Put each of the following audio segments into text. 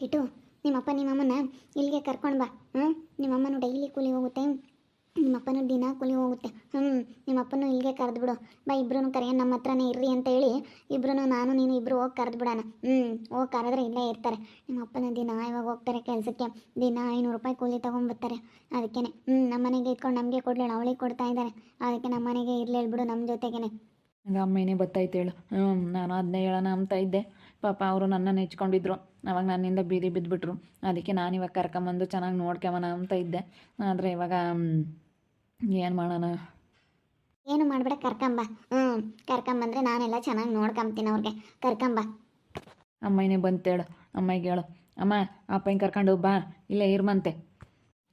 ಕಿಟು ನಿಮ್ಮಪ್ಪ ನಿಮ್ಮಮ್ಮನ ಇಲ್ಲಿಗೆ ಕರ್ಕೊಂಡು ಬಾ. ಹ್ಞೂ ನಿಮ್ಮಮ್ಮನು ಡೈಲಿ ಕೂಲಿ ಹೋಗುತ್ತೆ. ನಿಮ್ಮಪ್ಪನೂ ದಿನ ಕೂಲಿ ಹೋಗುತ್ತೆ. ಹ್ಞೂ ನಿಮ್ಮಪ್ಪನೂ ಇಲ್ಲಿಗೆ ಕರೆದು ಬಿಡು ಬಾ ಇಬ್ರು ಕರೆಯ ನಮ್ಮ ಹತ್ರನೇ ಇರ್ರಿ ಅಂತ ಹೇಳಿ ಇಬ್ರು ನಾನು, ನೀನು ಇಬ್ಬರು ಹೋಗಿ ಕರೆದು ಬಿಡೋಣ ಹ್ಞೂ ಹೋಗಿ ಕರೆದ್ರೆ ಇಲ್ಲೇ ಇರ್ತಾರೆ. ನಿಮ್ಮಪ್ಪನ ದಿನ ಇವಾಗ ಹೋಗ್ತಾರೆ ಕೆಲಸಕ್ಕೆ. ದಿನ ಐನೂರು ರೂಪಾಯಿ ಕೂಲಿ ತೊಗೊಂಬರ್ತಾರೆ ಅದಕ್ಕೇ ಹ್ಞೂ ನಮ್ಮ ಮನೆಗೆ ಇಟ್ಕೊಂಡು ನಮಗೆ ಕೊಡ್ಲೇಳು ಅವಳಿಗೆ ಕೊಡ್ತಾ ಇದ್ದಾರೆ. ಅದಕ್ಕೆ ನಮ್ಮ ಮನೆಗೆ ಇರ್ಲಿ ಹೇಳ್ಬಿಡು ನಮ್ಮ ಜೊತೆಗೇನೆ. ಅಮ್ಮ ಅಮ್ಮನೇ ಬತ್ತೈತೆ ಹೇಳು. ಹ್ಞೂ ನಾನು ಅದನ್ನೇ ಹೇಳೋಣ ಅಂತ ಇದ್ದೆ. ಪಾಪ ಅವರು ನನ್ನನ್ನು ಹೆಚ್ಕೊಂಡಿದ್ರು. ಅವಾಗ ನನ್ನಿಂದ ಬೀದಿ ಬಿದ್ದುಬಿಟ್ರು ಅದಕ್ಕೆ ನಾನು ಇವಾಗ ಕರ್ಕೊಂಬಂದು ಚೆನ್ನಾಗಿ ನೋಡ್ಕೊಂಬನ ಅಂತ ಇದ್ದೆ. ಆದರೆ ಇವಾಗ ಏನು ಮಾಡೋಣ? ಏನು ಮಾಡಬೇಡ ಕರ್ಕೊಂಬ. ಹ್ಞೂ ಕರ್ಕೊಂಬಂದ್ರೆ ನಾನೆಲ್ಲ ಚೆನ್ನಾಗಿ ನೋಡ್ಕೊಂತೀನಿ ಅವ್ರಿಗೆ. ಕರ್ಕೊಂಬ. ಅಮ್ಮನೇ ಬಂತೇಳು. ಅಮ್ಮಗೆ ಹೇಳು. ಅಮ್ಮ ಅಪ್ಪನ ಕರ್ಕೊಂಡು ಬಾ. ಇಲ್ಲೇ ಇರ್ಮಂತೆ.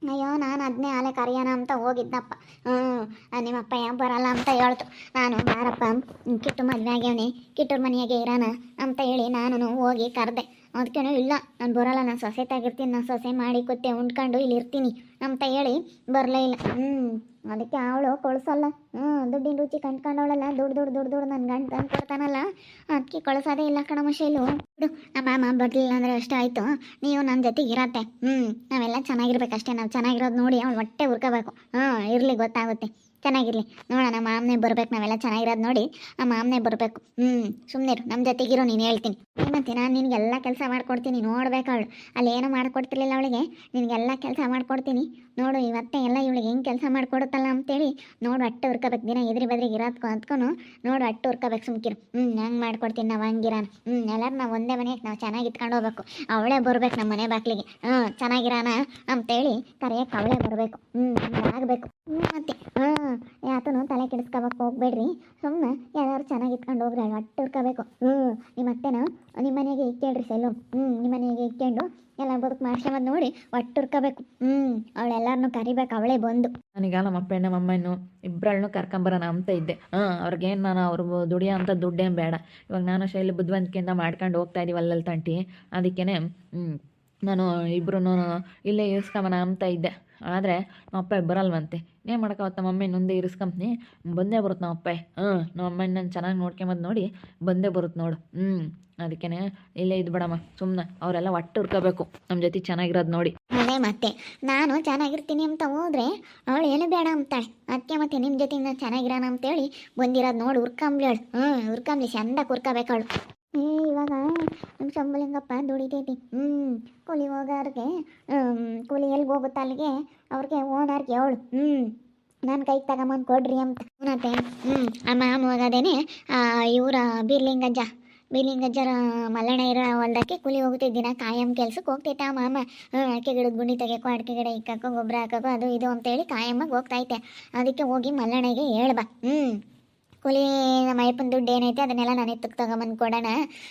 ಅಯ್ಯೋ, ನಾನು ಅದನ್ನೇ ಆಲೆ ಕರೆಯೋಣ ಅಂತ ಹೋಗಿದ್ದಪ್ಪ. ಹ್ಞೂ ನಿಮ್ಮಪ್ಪ ಯಾವ ಬರಲ್ಲ ಅಂತ ಹೇಳ್ತು. ನಾನು, ಬಾರಪ್ಪ, ಕಿಟ್ಟು ಮದುವೆ ಆಗ್ಯವನಿ, ಕಿಟ್ಟೂರ್ ಮನೆಯಾಗೆ ಇರೋಣ ಅಂತ ಹೇಳಿ ನಾನು ಹೋಗಿ ಕರೆದೆ. ಅದಕ್ಕೆ ಇಲ್ಲ, ನಾನು ಬರಲ್ಲ, ನಾನು ಸೊಸೆ ತಾಗಿರ್ತೀನಿ ನಾನು ಸೊಸೆ ಮಾಡಿ ಕೊತ್ತೆ ಉಂಡ್ಕೊಂಡು ಇಲ್ಲಿ ಇರ್ತೀನಿ ಅಂತ ಹೇಳಿ ಬರಲೇ ಇಲ್ಲ. ಹ್ಞೂ ಅದಕ್ಕೆ ಅವಳು ಕೊಳ್ಸಲ್ಲ. ಹ್ಞೂ ದುಡ್ಡಿನ ರುಚಿ ಕಂಡ್ಕೊಂಡವಳಲ್ಲ. ದುಡ್ಡು ದುಡ್ಡು ದುಡ್ಡು ದುಡ್ಡು ನನ್ನ ಗಂಡ ತಂದು ಕೊಡ್ತಾನಲ್ಲ. ಅದಕ್ಕೆ ಕೊಳಸೋದೇ ಇಲ್ಲ ಕಣಮ್ಮ ಶೈಲು. ನಮ್ಮ ಮಾಮ ಬರಲಿಲ್ಲ ಅಂದರೆ ಅಷ್ಟೇ ಆಯಿತು. ನೀವು ನನ್ನ ಜೊತೆಗೆ ಇರತ್ತೆ. ಹ್ಞೂ ನಾವೆಲ್ಲ ಚೆನ್ನಾಗಿರ್ಬೇಕಷ್ಟೇ. ನಾವು ಚೆನ್ನಾಗಿರೋದು ನೋಡಿ ಅವಳು ಹೊಟ್ಟೆ ಹುರ್ಕೋಬೇಕು ಹ್ಞೂ ಇರಲಿ, ಗೊತ್ತಾಗುತ್ತೆ. ಚೆನ್ನಾಗಿರಲಿ. ನೋಡೋಣ ಮಾಮನೆ ಬರ್ಬೇಕು, ನಾವೆಲ್ಲ ಚೆನ್ನಾಗಿರೋದು ನೋಡಿ. ಆ ಮಾಮನೆ ಬರಬೇಕು. ಹ್ಞೂ ಸುಮ್ಮನೆ ನಮ್ಮ ಜೊತೆಗಿರೋ, ನೀನು ಹೇಳ್ತೀನಿ. ಏನಂತೆ ನಾನು ನಿನಗೆಲ್ಲ ಕೆಲಸ ಮಾಡ್ಕೊಡ್ತೀನಿ, ನೋಡ್ಬೇಕು ಅವಳು. ಅಲ್ಲಿ ಏನೂ ಮಾಡಿಕೊಡ್ತಿರ್ಲಿಲ್ಲ ಅವಳಿಗೆ. ನಿನಗೆಲ್ಲ ಕೆಲಸ ಮಾಡ್ಕೊಡ್ತೀನಿ. ನೋಡು, ಇವತ್ತೇ ಎಲ್ಲ ಇವಳಿಗೆ ಹೆಂಗೆ ಕೆಲಸ ಮಾಡಿಕೊಡುತ್ತಲ್ಲ ಅಂತೇಳಿ. ನೋಡು, ಅಟ್ಟು ಹುರ್ಕೋಬೇಕು. ದಿನ ಎದುರು ಬದ್ರಿಗೆ ಇರೋದ್ಕೊ ಅಂದ್ಕೊಂಡು ನೋಡು, ಅಟ್ಟು ಹುರ್ಕೋಬೇಕು, ಸುಮ್ಕಿರು. ಹ್ಞೂ ಹಂಗೆ ಮಾಡ್ಕೊಡ್ತೀನಿ, ನಾವು ಹಂಗಿರಾನ. ಹ್ಞೂ ಎಲ್ಲರೂ ನಾವು ಒಂದೇ ಮನೆಗೆ, ನಾವು ಚೆನ್ನಾಗಿ ಇಟ್ಕೊಂಡು ಹೋಗ್ಬೇಕು. ಅವಳೇ ಬರ್ಬೇಕು ನಮ್ಮ ಮನೆ ಬಾಗಿಲಿಗೆ. ಹ್ಞೂ ಚೆನ್ನಾಗಿರಾನ ಅಂತೇಳಿ ಕರೆಯಕ್ಕೆ ಅವಳೇ ಬರಬೇಕು. ಹ್ಞೂ ಆಗಬೇಕು ಹ್ಞೂ ಮತ್ತೆ ಹಾಂ ಯಾತನು ತಲೆ ಕೆಡಿಸ್ಕೋಬೇಕು ಹೋಗ್ಬೇಡ್ರಿ. ಸುಮ್ಮನೆ ಯಾರು ಚೆನ್ನಾಗಿ ಇಟ್ಕೊಂಡು ಹೋಗ್ರಿ ಅಲ್ಲಿ ಹೊಟ್ಟೆ ಉರ್ಕೋಬೇಕು ಹ್ಞೂ ನಿಮ್ಮ ಅತ್ತೆನ ನಿಮ್ಮ ಮನೆಗೆ ಇಕ್ಕೇಳ್ರಿ ಸೆಲ್ಲು ಹ್ಞೂ ನಿಮ್ಮ ಮನೆಗೆ ಇಕ್ಕೊಂಡು ಎಲ್ಲ ಬದುಕು ಮಾಡ್ಸ್ಕೊಂಬಂದು ನೋಡಿ ಒಟ್ಟು ಉರ್ಕೋಬೇಕು ಹ್ಞೂ ಅವಳೆಲ್ಲರನ್ನೂ ಕರಿಬೇಕು, ಅವಳೇ ಬಂದು. ನನಗ ನಮ್ಮ ಅಪ್ಪ ನಮ್ಮ ಅಮ್ಮನೂ ಇಬ್ಬರನ್ನು ಕರ್ಕೊಂಬರೋಣ ಅಂತ ಇದ್ದೆ. ಹಾಂ, ಅವ್ರಿಗೇನು ನಾನು ಅವ್ರು ದುಡಿಯೋ ಅಂತ ದುಡ್ಡೇನು ಬೇಡ. ಇವಾಗ ನಾನು ಶೈಲಿ ಬುದ್ಧಿವಂತಿಕೆಯಿಂದ ಮಾಡ್ಕೊಂಡು ಹೋಗ್ತಾ ಇದ್ದೀವಿ ಅಲ್ಲಲ್ಲಿ ತಂಟಿ ಅದಕ್ಕೇ ನಾನು ಇಬ್ಬರೂ ಇಲ್ಲೇ ಇರಿಸ್ಕೊಂಬನ ಅಂತ ಇದ್ದೆ. ಆದರೆ ನಮ್ಮ ಅಪ್ಪ ಬರಲ್ವಂತೆ. ಏನು ಮಾಡೋಕ್ಕಾವತ್ತ ನಮ್ಮ ಅಮ್ಮ ಮುಂದೆ ಇರಿಸ್ಕೊಂಬ್ನಿ? ಬಂದೇ ಬರುತ್ತೆ ನಮ್ಮ ಅಪ್ಪ. ಹ್ಞೂ ನಮ್ಮ ಅಮ್ಮನ ನಾನು ಚೆನ್ನಾಗಿ ನೋಡ್ಕೊಂಬಂದು ನೋಡಿ ಬಂದೇ ಬರುತ್ತೆ ನೋಡು. ಹ್ಞೂ ಅದಕ್ಕೇ ಇಲ್ಲೇ ಇದು ಬಿಡಮ್ಮ ಸುಮ್ಮನೆ ಅವರೆಲ್ಲ ಒಟ್ಟು ಹುರ್ಕೋಬೇಕು ನಮ್ಮ ಜೊತೆ ಚೆನ್ನಾಗಿರೋದು ನೋಡಿ. ಅದೇ ಮತ್ತೆ, ನಾನು ಚೆನ್ನಾಗಿರ್ತೀನಿ ಅಂತ ಹೋದ್ರೆ ಅವಳು ಏನು ಬೇಡ ಅಂತಾಳೆ. ಅದಕ್ಕೆ ಮತ್ತೆ ನಿಮ್ಮ ಜೊತೆ ನಾನು ಚೆನ್ನಾಗಿರೋಣ ಅಂತೇಳಿ ಬಂದಿರೋದು ನೋಡಿ ಹುರ್ಕಂಬ್ಳಿ ಅವಳು. ಹ್ಞೂ ಹುರ್ಕೊಂಬ್ಲಿ ಚಂದ ಹುರ್ಕೋಬೇಕು ಅವಳು. ಏ, ಇವಾಗ ನಮ್ಮ ಶಂಭಲಿಂಗಪ್ಪ ದುಡಿತೈತಿ ಹ್ಞೂ ಕೂಲಿ ಹೋಗೋರಿಗೆ ಕೂಲಿ ಎಲ್ಲಿಗೆ ಹೋಗುತ್ತೆ ಅಲ್ಲಿಗೆ ಅವ್ರಿಗೆ ಓನರ್ಗೆ ಅವಳು ಹ್ಞೂ ನನ್ನ ಕೈಗೆ ತಗೊಂಬಂದು ಕೊಡ್ರಿ ಅಂತ. ಮತ್ತೆ ಹ್ಞೂ ಆ ಮಾಮ ಹೋಗೋದೇನೆ ಇವರ ಬೀರ್ಲಿಂಗಜ್ಜ, ಬೀರ್ಲಿಂಗಜ್ಜರ ಮಲ್ಲಣ್ಣ ಇರೋ ಹೊಲ್ದಕ್ಕೆ ಕೂಲಿ ಹೋಗುತ್ತೆ ದಿನ ಕಾಯಂ ಕೆಲ್ಸಕ್ಕೆ ಹೋಗ್ತೈತೆ ಆ ಮಾಮ. ಅಡಿಕೆ ಗಿಡದ ಗುಂಡಿ ತೆಗೆಕೋ ಅಡಿಕೆ ಗಿಡ ಇಕ್ಕಕ್ಕೋ ಗೊಬ್ಬರ ಹಾಕಕ್ಕೋ, ಅದು ಇದು ಅಂತೇಳಿ ಕಾಯಮ್ಮಗೆ ಹೋಗ್ತೈತೆ ಅದಕ್ಕೆ ಹೋಗಿ ಮಲ್ಲಣ್ಣಗೆ ಹೇಳ್ಬಾ. ಹ್ಞೂ ಕೂಲಿ, ನಮ್ಮ ಅಯ್ಯಪ್ಪನ ದುಡ್ಡು ಏನೈತೆ ಅದನ್ನೆಲ್ಲ ನಾನು ಎತ್ತಕ್ಕೆ ತಗೊಂಬಂದು ಕೊಡೋಣ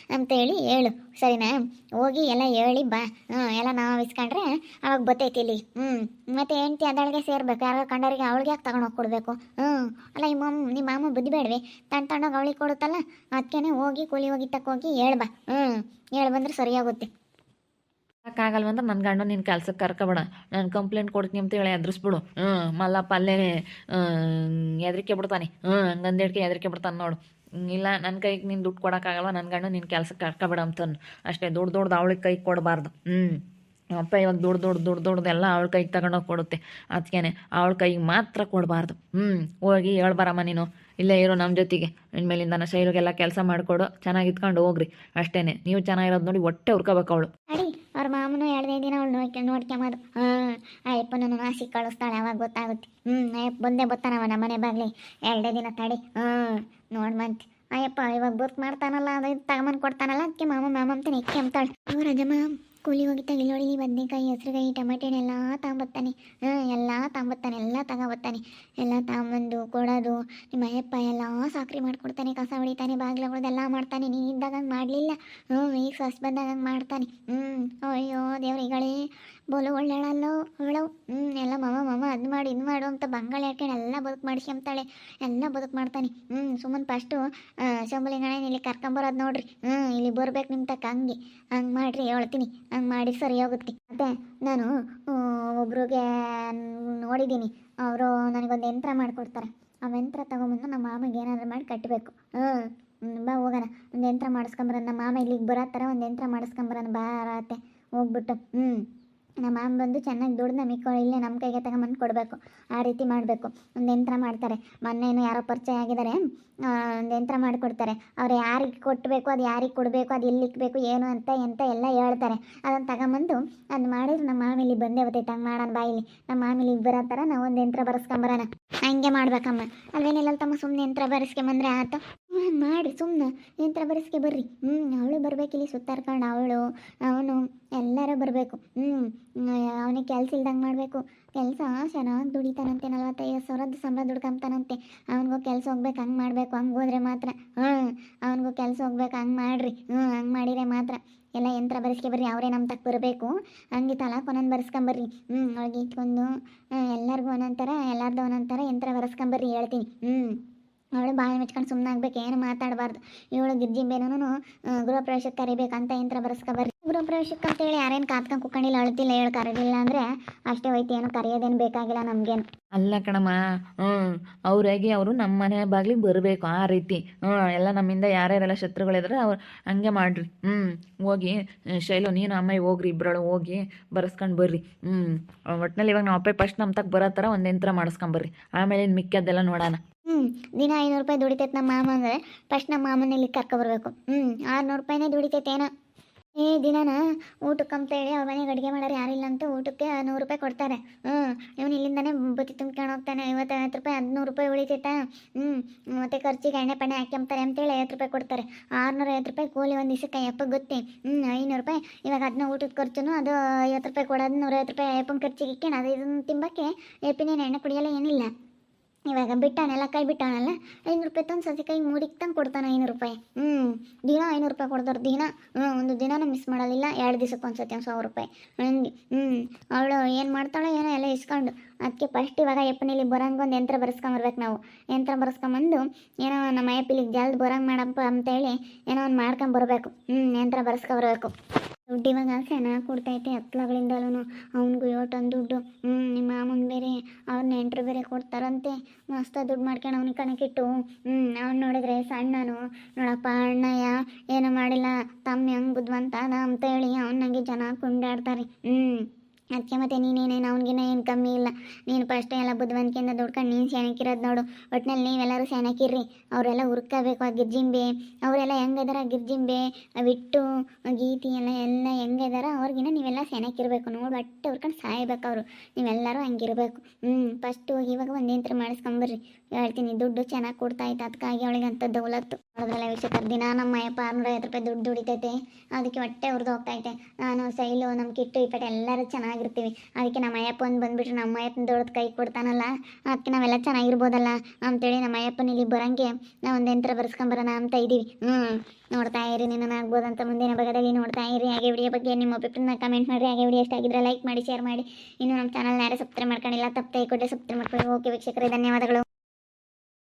ಅಂತೇಳಿ ಹೇಳು ಸರಿನಾ? ಹೋಗಿ ಎಲ್ಲ ಹೇಳಿ ಬಾ. ಹ್ಞೂ ಎಲ್ಲ ನಾವು ಇಸ್ಕೊಂಡ್ರೆ ಅವಾಗ ಬತ್ತೈತಿ ಇಲ್ಲಿ. ಹ್ಞೂ ಮತ್ತೆ ಹೆಂಡ್ತಿ ಅದಳಿಗೆ ಸೇರ್ಬೇಕು. ಯಾರೋ ಕಂಡವ್ರಿಗೆ ಅವಳಿಗೆ ಯಾಕೆ ತಗೊಂಡೋಗಿ ಕೊಡಬೇಕು? ಹ್ಞೂ ಅಲ್ಲ ಈ ಮಮ್ಮ ನಿಮ್ಮ ಮಾಮ ಬುದ್ಧಿ ಬೇಡವೆ. ತಣ್ಣ ತಣ್ಣಗೆ ಅವಳಿಗೆ ಕೊಡುತ್ತಲ್ಲ ಅದಕ್ಕೇ ಹೋಗಿ ಕೂಲಿ ಹೋಗಿ ತಕ್ಕೋಗಿ ಹೇಳ್ಬಾ. ಹ್ಞೂ ಹೇಳಿ ಬಂದ್ರೆ ಸರಿಯಾಗುತ್ತೆ. ಆಗಲ್ವಂದ್ರೆ ನನ್ನ ಗಂಡ ನಿನ್ನ ಕೆಲ್ಸಕ್ಕೆ ಕರ್ಕೊಬೇಡ. ನಾನು ಕಂಪ್ಲೇಂಟ್ ಕೊಡ್ತೀನಿ ಅಂತ ಹೇಳಿ ಎದ್ರಿಸ್ಬಿಡು. ಹ್ಞೂ ಮಲ್ಲಪ್ಪ ಅಲ್ಲೇ ಹೆದರಿಕೆ ಬಿಡ್ತಾನೆ. ಹ್ಞೂ ಹಂಗಂದೇಡ್ಕೆ ಹೆದರಿಕೆ ಬಿಡ್ತಾನೆ ನೋಡು. ಇಲ್ಲ ನನ್ನ ಕೈಗೆ ನೀನು ದುಡ್ಡು ಕೊಡೋಕ್ಕಾಗಲ್ಲ ನನ್ನ ಗಂಡ ನಿನ್ನ ಕೆಲ್ಸಕ್ಕೆ ಕರ್ಕೊಬೇಡ ಅಂತಂದು ಅಷ್ಟೇ, ದೊಡ್ಡ ದೊಡ್ಡದು ಅವಳಿಗೆ ಕೈ ಕೊಡಬಾರ್ದು. ಹ್ಞೂ ಅಪ್ಪ ಇವಾಗ ದೊಡ್ಡ ದೊಡ್ಡ ದೊಡ್ಡ ದೊಡ್ಡದೆಲ್ಲ ಅವಳ ಕೈಗೆ ತಗೊಂಡೋಗಿ ಕೊಡುತ್ತೆ. ಅದಕ್ಕೇನೆ ಅವಳ ಕೈಗೆ ಮಾತ್ರ ಕೊಡಬಾರ್ದು. ಹ್ಞೂ ಹೋಗಿ ಹೇಳ್ಬಾರಮ್ಮ ನೀನು. ಇಲ್ಲೇ ಇರೋ ನಮ್ಮ ಜೊತೆಗೆ. ಇನ್ಮೇಲಿಂದ ಶೈಲಿಗೆಲ್ಲ ಕೆಲಸ ಮಾಡಿಕೊಡು. ಚೆನ್ನಾಗಿ ಇದ್ಕೊಂಡು ಹೋಗ್ರಿ. ಅಷ್ಟೇ ನೀವು ಚೆನ್ನಾಗಿರೋದು ನೋಡಿ ಹೊಟ್ಟೆ ಹುರ್ಕೋಬೇಕು ಅವಳು. ಅವ್ರ ಮಾಮನು ಎರಡನೇ ದಿನ ಅವಳು ನೋಡ್ಕೊಂಡು ನೋಡ್ಕೊಂಬೋದು ಹಾಂ ಅಯ್ಯಪ್ಪನನ್ನು ನಾಸಿ ಕಳಿಸ್ತಾಳೆ, ಅವಾಗ ಗೊತ್ತಾಗುತ್ತೆ. ಹ್ಞೂ ಅಯ್ಯಪ್ಪ ಬಂದೇ ಬರ್ತಾನವ ನಮ್ಮ ಮನೆ ಬಾಗ್ಲಿ. ಎರಡೇ ದಿನ ತಡಿ. ಹಾಂ ನೋಡ್ಮಂತೆ ಮಂತ್. ಅಯ್ಯಪ್ಪ, ಇವಾಗ ಬುರ್ಕ್ ಮಾಡ್ತಾನಲ್ಲ, ಅದು ತಗೊಂಬಂದು ಕೊಡ್ತಾನಲ್ಲ ಅದಕ್ಕೆ ಮಾಮ ಮಾಮ ಅಂತಾನೆ ನೆಕ್ಕಿ ಅಂತಾಳೆ ಅವ್ರ ರಜಮ್ಮ. ಕೂಲಿ ಹೋಗಿತ್ತ ಈರುಳ್ಳಿ ಬದನೆಕಾಯಿ ಹೆಸರುಗಾಯಿ ಟೊಮೆಟೊ ಎಲ್ಲ ತಗೊಂಬರ್ತಾನೆ ಹಾಂ, ಎಲ್ಲ ತಗೊಂಬರ್ತಾನೆ ಎಲ್ಲ ತಗೊಂಬರ್ತಾನೆ ಎಲ್ಲ ತಗೊಂಬಂದು ಕೊಡೋದು, ನಿಮ್ಮ ಅಯ್ಯಪ್ಪ ಎಲ್ಲ ಸಾಕ್ರಿ ಮಾಡಿಕೊಡ್ತಾನೆ, ಕಸ ಹೊಡಿತಾನೆ ಬಾಗ್ಲಗಳದೆಲ್ಲ ಮಾಡ್ತಾನೆ. ನೀ ಇದ್ದಾಗ ಹಂಗೆ ಮಾಡಲಿಲ್ಲ. ಹ್ಞೂ, ಈಗ ಸಸ್ ಬಂದಾಗ ಹಂಗೆ ಮಾಡ್ತಾನೆ. ಹ್ಞೂ, ಅಯ್ಯೋ ದೇವ್ರಿಗಳೇ, ಬೋಲು ಒಳ್ಳೆಳಲ್ಲೋ, ಅವಳು. ಹ್ಞೂ, ಎಲ್ಲ ಮಮ್ಮ ಮಮ್ಮ ಅದು ಮಾಡು, ಇದು ಮಾಡು ಅಂತ ಬಂಗಾಳ ಹಾಕೊಂಡು ಎಲ್ಲ ಬದುಕು ಮಾಡಿಸ್ಕೊಂತಾಳೆ ಎಲ್ಲ ಬದುಕು ಮಾಡ್ತಾನೆ. ಹ್ಞೂ ಸುಮ್ಮನೆ ಫಸ್ಟು ಶಂಬಲಿಂಗಣ ಇಲ್ಲಿ ಕರ್ಕೊಂಬರೋದು ನೋಡ್ರಿ. ಹ್ಞೂ, ಇಲ್ಲಿ ಬರ್ಬೇಕು ನಿಮ್ಮ ತಕ್ಕ ಹಂಗೆ. ಹಂಗೆ ಮಾಡಿರಿ, ಹೇಳ್ತೀನಿ. ಹಂಗೆ ಮಾಡಿ ಸರಿ ಹೋಗುತ್ತೆ ಮತ್ತೆ ನಾನು ಒಬ್ರಿಗೆ ನೋಡಿದ್ದೀನಿ ಅವರು ನನಗೊಂದು ಯಂತ್ರ ಮಾಡಿಕೊಡ್ತಾರೆ ಆ ಯಂತ್ರ ತೊಗೊಂಬಂದು ನಮ್ಮ ಮಾಮಗೆ ಏನಾದರೂ ಮಾಡಿ ಕಟ್ಟಬೇಕು ಹ್ಞೂ ಬಾ ಹೋಗೋಣ ಒಂದು ಯಂತ್ರ ಮಾಡಿಸ್ಕೊಂಬರೋಣ ನಮ್ಮ ಮಾಮ ಇಲ್ಲಿಗೆ ಬರೋ ಥರ ಒಂದು ಯಂತ್ರ ಮಾಡಿಸ್ಕೊಂಬರೋಣ ಬಾರತ್ತೆ ಹೋಗ್ಬಿಟ್ಟು ಹ್ಞೂ ನಮ್ಮ ಮಾಮ ಬಂದು ಚೆನ್ನಾಗಿ ದುಡ್ದು ನಮಗೆ ಇಲ್ಲೇ ನಮ್ಮ ಕೈಗೆ ತಗೊಂಬಂದು ಕೊಡಬೇಕು. ಆ ರೀತಿ ಮಾಡಬೇಕು. ಒಂದು ಯಂತ್ರ ಮಾಡ್ತಾರೆ. ಮೊನ್ನೇನು ಯಾರೋ ಪರಿಚಯ ಆಗಿದ್ದಾರೆ. ಒಂದು ಯಂತ್ರ ಮಾಡಿಕೊಡ್ತಾರೆ. ಅವ್ರು ಯಾರಿಗೆ ಕೊಟ್ಟಬೇಕು ಅದು ಯಾರಿಗೆ ಕೊಡಬೇಕು, ಅದು ಎಲ್ಲಿ ಇಕ್ಬೇಕು, ಏನು ಅಂತ, ಎಂತ ಎಲ್ಲ ಹೇಳ್ತಾರೆ. ಅದನ್ನು ತಗೊಂಬಂದು ಅದು ಮಾಡಿದ್ರೆ ನಮ್ಮ ಮಾಮಿಲಿ ಬಂದೇ ಬರ್ತೈತೆ ಹಂಗೆ ಮಾಡೋಣ ಬಾಯಿಲಿ ನಮ್ಮ ಮಾಮಿಲಿ ಬರೋ ಥರ ನಾವು ಒಂದು ಯಂತ್ರ ಬರೆಸ್ಕೊಂಬರೋಣ. ಹಂಗೆ ಮಾಡ್ಬೇಕಮ್ಮ. ಅಲ್ವೇನಿಲ್ಲ ತಮ್ಮ ಸುಮ್ಮನೆ ಯಂತ್ರ ಬರೆಸ್ಕೊಂಬಂದ್ರೆ ಆತ. ಹ್ಞೂ ಮಾಡಿ ಸುಮ್ಮನೆ ಯಂತ್ರ ಬರೆಸ್ಕೆ ಬರ್ರಿ. ಹ್ಞೂ ಅವಳು ಬರ್ಬೇಕಿಲ್ಲಿ ಸುತ್ತಾರ್ಕೊಂಡು ಅವಳು, ಅವನು, ಎಲ್ಲರೂ ಬರಬೇಕು. ಹ್ಞೂ ಅವನಿಗೆ ಕೆಲಸ ಇಲ್ದಂಗೆ ಮಾಡಬೇಕು. ಕೆಲಸ ಚೆನ್ನಾಗಿ ದುಡಿತಾನಂತೆ, ನಲವತ್ತೈದು ಸಾವಿರದ್ದು ಸಂಬಳ ದುಡ್ಕೊಂತಾನಂತೆ ಅವನಿಗೂ ಕೆಲಸ ಹೋಗ್ಬೇಕು, ಹಂಗೆ ಮಾಡಬೇಕು, ಹಂಗೆ ಹೋದ್ರೆ ಮಾತ್ರ. ಹ್ಞೂ ಅವನಿಗೂ ಕೆಲಸ ಹೋಗ್ಬೇಕು, ಹಂಗೆ ಮಾಡ್ರಿ. ಹ್ಞೂ ಹಂಗೆ ಮಾಡಿದ್ರೆ ಮಾತ್ರ. ಎಲ್ಲ ಯಂತ್ರ ಬರೆಸ್ಕೆ ಬರ್ರಿ, ಅವರೇ ನಮ್ಮ ತಕ್ಕ ಬರಬೇಕು. ಹಂಗೆ ತಲಾಕ್ ಒಂದೊಂದು ಬರ್ಸ್ಕೊಂಬರ್ರಿ ಹ್ಞೂ ಅವಳಿಗೆ ಇಟ್ಕೊಂಡು ಎಲ್ಲರಿಗೂ ಒಂದೊಂದು ಥರ ಎಲ್ಲರದ್ದು ಒಂದೊಂದು ಥರ ಯಂತ್ರ ಬರೆಸ್ಕೊಂಬರ್ರಿ ಹೇಳ್ತೀನಿ. ಹ್ಞೂ ಅವಳು ಬಾಯಿ ಮೆಚ್ಕೊಂಡು ಸುಮ್ಮನೆ ಆಗ್ಬೇಕು, ಏನು ಮಾತಾಡಬಾರ್ದು. ಇವಳು ಗಿರ್ಜಿಂಬೇನೂ ಗೃಹ ಪ್ರವೇಶಕ್ಕೆ ಕರಿಬೇಕಂತ ಯಂತ್ರ ಬರ್ಸ್ಕೊಬಾರ್ದು ಗೃಹ ಪ್ರವೇಶಕ್ಕೆ ಅಂತೇಳಿ ಯಾರೇನು ಕಾತ್ಕೊಂಡು ಕುಕ್ಕಂಡಿಲ್ಲ, ಅಳ್ತಿಲ್ಲ, ಹೇಳಿ ಕರೀಲಿಲ್ಲ ಅಂದರೆ ಅಷ್ಟೇ ಹೋಯ್ತು, ಏನು ಕರೆಯೋದೇನು ಬೇಕಾಗಿಲ್ಲ ನಮಗೇನು. ಅಲ್ಲ ಕಣಮ್ಮ ಹ್ಞೂ ಅವ್ರಾಗಿ ಅವರು ನಮ್ಮ ಮನೆ ಬಾಗಿಲಿಗೆ ಬರಬೇಕು ಆ ರೀತಿ. ಹ್ಞೂ ಎಲ್ಲ ನಮ್ಮಿಂದ ಯಾರ್ಯಾರೆಲ್ಲ ಶತ್ರುಗಳಿದ್ರೆ ಅವ್ರು ಹಂಗೆ ಮಾಡಿರಿ. ಹ್ಞೂ ಹೋಗಿ ಶೈಲು, ನೀನು ಅಮ್ಮ ಹೋಗ್ರಿ ಇಬ್ಬರಳು ಹೋಗಿ ಬರೆಸ್ಕೊಂಡು ಬರ್ರಿ. ಹ್ಞೂ ಒಟ್ನಲ್ಲಿ ಇವಾಗ ನಾವು ಅಪ್ಪ ಫಸ್ಟ್ ನಮ್ಮ ತಕ್ಕ ಬರೋ ಥರ ಒಂದು ಯಂತ್ರ ಮಾಡಿಸ್ಕೊಂಬರ್ರಿ ಆಮೇಲೆ ಮಿಕ್ಕದ್ದೆಲ್ಲ ನೋಡೋಣ. ಹ್ಞೂ ದಿನ ಐನೂರು ರೂಪಾಯಿ ದುಡಿತೈತೆ ನಮ್ಮ ಮಾಮ ಅಂದರೆ ಫಸ್ಟ್ ನಮ್ಮ ಮಾಮನ ಇಲ್ಲಿ ಕರ್ಕೊಬರ್ಬೇಕು. ಹ್ಞೂ ಆರುನೂರು ರೂಪಾಯಿನೇ ದುಡಿತೈತೆ ಏನೋ. ಏ, ದಿನಾನ ಊಟಕ್ಕೆ ಅಂತ ಹೇಳಿ ಅವ್ರ ಮನೆಗೆ ಅಡುಗೆ ಮಾಡೋರು ಯಾರಿಲ್ಲ ಅಂತ ಊಟಕ್ಕೆ ನೂರು ರೂಪಾಯಿ ಕೊಡ್ತಾರೆ. ಹ್ಞೂ ಇವನು ಇಲ್ಲಿಂದನೇ ಬುತ್ತಿ ತುಂಬ್ಕೊಂಡು ಹೋಗ್ತಾನೆ. ಐವತ್ತು ಐವತ್ತು ರೂಪಾಯಿ, ಹದಿನೂರು ರೂಪಾಯಿ ಉಳಿತೈತಾ? ಹ್ಞೂ ಮತ್ತು ಖರ್ಚಿಗೆ ಎಣ್ಣೆ, ಪಣ್ಣೆ ಹಾಕ್ಯಂತಾರೆ ಅಂತೇಳಿ ಐವತ್ತು ರೂಪಾಯಿ ಕೊಡ್ತಾರೆ. ಆರುನೂರ ಐವತ್ತು ರೂಪಾಯಿ ಕೂಲಿ ಒಂದು ದಿವಸಕ್ಕೆ ಅಯ್ಯಪ್ಪ ಗೊತ್ತಿ. ಹ್ಞೂ ಐನೂರು ರೂಪಾಯಿ. ಇವಾಗ ಅದನ್ನ ಊಟದ ಖರ್ಚು ಅದು ಐವತ್ತು ರೂಪಾಯಿ ಕೊಡೋದು ನೂರೈವತ್ತು ರೂಪಾಯಿ ಅಯ್ಯಪ್ಪನ ಖರ್ಚಿಗೆ ಇಕ್ಕೊಂಡು ಅದು ಇದನ್ನು ತಿಂಬಕ್ಕೆ ಎಪ್ಪಿನೇನು ಎಣ್ಣೆ ಕುಡಿಯಲ್ಲ ಏನಿಲ್ಲ. ಇವಾಗ ಬಿಟ್ಟಾನೆಲ್ಲ, ಕೈ ಬಿಟ್ಟಾನಲ್ಲ, ಐನೂರು ರೂಪಾಯಿ ತಂದು ಕೈ ಮೂಡಿಗೆ ತಂದು ಕೊಡ್ತಾನೆ ಐನೂರು ರೂಪಾಯಿ. ಹ್ಞೂ ದಿನ ಐನೂರು ರೂಪಾಯಿ ಕೊಡ್ತಾರೆ ದಿನ. ಹ್ಞೂ ಒಂದು ದಿನನೂ ಮಿಸ್ ಮಾಡೋದಿಲ್ಲ ಎರಡು ದಿವಸಕ್ಕೆ ಒಂದು ಸತಿ ಒಂದು ಸಾವಿರ ರೂಪಾಯಿ. ಹಂಗೆ ಹ್ಞೂ ಅವಳು ಏನು ಮಾಡ್ತಾಳೆ ಏನೋ ಎಲ್ಲ ಇಸ್ಕೊಂಡು ಅದಕ್ಕೆ ಫಸ್ಟ್ ಇವಾಗ ಯಪ್ಪನಿಲಿ ಬರಂಗೆ ಒಂದು ಯಂತ್ರ ಬರ್ಸ್ಕೊಂಬರ್ಬೇಕು ನಾವು. ಯಂತ್ರ ಬರ್ಸ್ಕೊಂಬಂದು ಏನೋ ನಮ್ಮ ಅಯ್ಯಪ್ಪಿಲಿಗೆ ಜಲ್ದಿ ಬರಂಗೆ ಮಾಡಪ್ಪ ಅಂತೇಳಿ ಏನೋ ಒಂದು ಮಾಡ್ಕೊಂಬರ್ಬೇಕು. ಹ್ಞೂ ಯಂತ್ರ ಬರ್ಸ್ಕೊಬರ್ಬೇಕು. ದುಡ್ಡು ಇವಾಗ ಚೆನ್ನಾಗಿ ಕೊಡ್ತೈತೆ ಹತ್ತಲಗಳಿಂದಲೂ ಅವ್ನಿಗೂ ಯೋಟನ್ ದುಡ್ಡು. ಹ್ಞೂ ನಿಮ್ಮ ಮಾಮನ ಬೇರೆ ಅವ್ರ ನೆಂಟರು ಬೇರೆ ಕೊಡ್ತಾರಂತೆ. ಮಸ್ತ ದುಡ್ಡು ಮಾಡ್ಕೊಂಡು ಅವ್ನಿಗೆ ಕಣಕ್ಕಿಟ್ಟು ಹ್ಞೂ ಅವ್ನು ನೋಡಿದ್ರೆ ಸಣ್ಣನು. ನೋಡಪ್ಪ, ಅಣ್ಣಯ್ಯ, ಏನು ಮಾಡಿಲ್ಲ. ತಮ್ಮ ಹೆಂಗೆ ಬುದ್ಧಿವಂತ ಅದ ಅಂತ ಹೇಳಿ ಅವನಾಗೆ ಜನ ಕುಂಡಾಡ್ತಾರೆ. ಹ್ಞೂ ಅದಕ್ಕೆ ಮತ್ತೆ ನೀನೇನೇನು ಅವ್ನಿಗಿನ ಏನು ಕಮ್ಮಿ ಇಲ್ಲ. ನೀನು ಫಸ್ಟ್ ಎಲ್ಲ ಬುದ್ಧಿವಂತಿಕೆಯಿಂದ ದುಡ್ಕೊಂಡು ನೀನು ಸೆಣಕಿರೋದು ನೋಡು. ಒಟ್ಟಿನಲ್ಲಿ ನೀವೆಲ್ಲರೂ ಸೆಣಕಿರ್ರಿ. ಅವರೆಲ್ಲ ಹುರ್ಕೋಬೇಕು ಆ ಗಿರ್ಜಿಂಬೆ. ಅವರೆಲ್ಲ ಹೆಂಗಿದಾರ ಗಿರ್ಜಿಂಬೆ? ವಿಟ್ಟು ಗೀತಿ ಎಲ್ಲ ಎಲ್ಲ ಹೆಂಗಿದಾರ ಅವ್ರಿಗಿನ ನೀವೆಲ್ಲ ಸೆಣಕಿರಬೇಕು. ನೋಡು ಒಟ್ಟು ಹುರ್ಕೊಂಡು ಸಾಯ್ಬೇಕು ಅವರು. ನೀವೆಲ್ಲರೂ ಹಂಗಿರ್ಬೇಕು. ಹ್ಞೂ ಫಸ್ಟು ಇವಾಗ ಒಂದು ಯಂತ್ರ ಮಾಡಿಸ್ಕೊಂಬರ್ರಿ ಹೇಳ್ತೀನಿ, ದುಡ್ಡು ಚೆನ್ನಾಗಿ ಕೊಡ್ತಾ ಇತ್ತು ಅದಕ್ಕಾಗಿ ಅವಳಿಗೆ ಅಂತ ದೌಲತ್ತು ನೋಡಿದ್ರಲ್ಲ ವೀಕ್ಷಕರ ದಿನ ನಮ್ಮ ಅಯ್ಯಪ್ಪ ಆರುನೂರ ಐವತ್ತು ರೂಪಾಯಿ ದುಡ್ಡು ದುಡಿತೈತೆ. ಅದಕ್ಕೆ ಹೊಟ್ಟೆ ಹುರಿದು ಹೋಗ್ತೈತೆ ನಾನು, ಸೈಲು, ನಮ್ಮ ಕಿಟ್ಟು ಪೇಟೆ ಎಲ್ಲರೂ ಚೆನ್ನಾಗಿರ್ತೀವಿ. ಅದಕ್ಕೆ ನಮ್ಮ ಅಯ್ಯಪ್ಪ ಒಂದು ಬಂದುಬಿಟ್ರೆ ನಮ್ಮ ಅಯ್ಯಪ್ಪನ ದೊಡ್ಡದು ಕೈ ಕೊಡ್ತಾನಲ್ಲ. ಅದಕ್ಕೆ ನಾವೆಲ್ಲ ಚೆನ್ನಾಗಿರ್ಬೋದಲ್ಲ ಅಂತೇಳಿ ನಮ್ಮ ಅಯ್ಯಪ್ಪನ ಇಲ್ಲಿ ಬರೋಂಗೆ ನಾವು ಒಂದು ಯಂತ್ರ ಬರ್ಸ್ಕೊಂಬರೋಣ ಅಂತ ಇದ್ದೀವಿ ಹ್ಞೂ ನೋಡ್ತಾ ಇರಿ ನಿನ್ನ ಅಂತ ಮುಂದಿನ ಭಾಗದಲ್ಲಿ ನೋಡ್ತಾ ಇರಿ. ಹಾಗೆ ವಿಡಿಯೋ ಬಗ್ಗೆ ನಿಮ್ಮ ಅಭಿಪ್ರಾಯನ ಕಮೆಂಟ್ ಮಾಡಿರಿ. ಹಾಗೆ ವಿಡಿಯೋ ಇಷ್ಟ ಆಗಿದ್ರೆ ಲೈಕ್ ಮಾಡಿ ಶೇರ್ ಮಾಡಿ. ಇನ್ನು ನಮ್ಮ ಚಾನಲ್ನ ಯಾರೇ ಸಬ್ಸ್ಕ್ರೈಬ್ ಮಾಡ್ಕೊಂಡಿಲ್ಲ ತಪ್ಪದೆ ಕೊಟ್ಟರೆ ಸಬ್ಸ್ಕ್ರೈಬ್ ಮಾಡ್ಕೊಳ್ಳಿ. ಓಕೆ ವೀಕ್ಷಕರೇ, ಧನ್ಯವಾದಗಳು.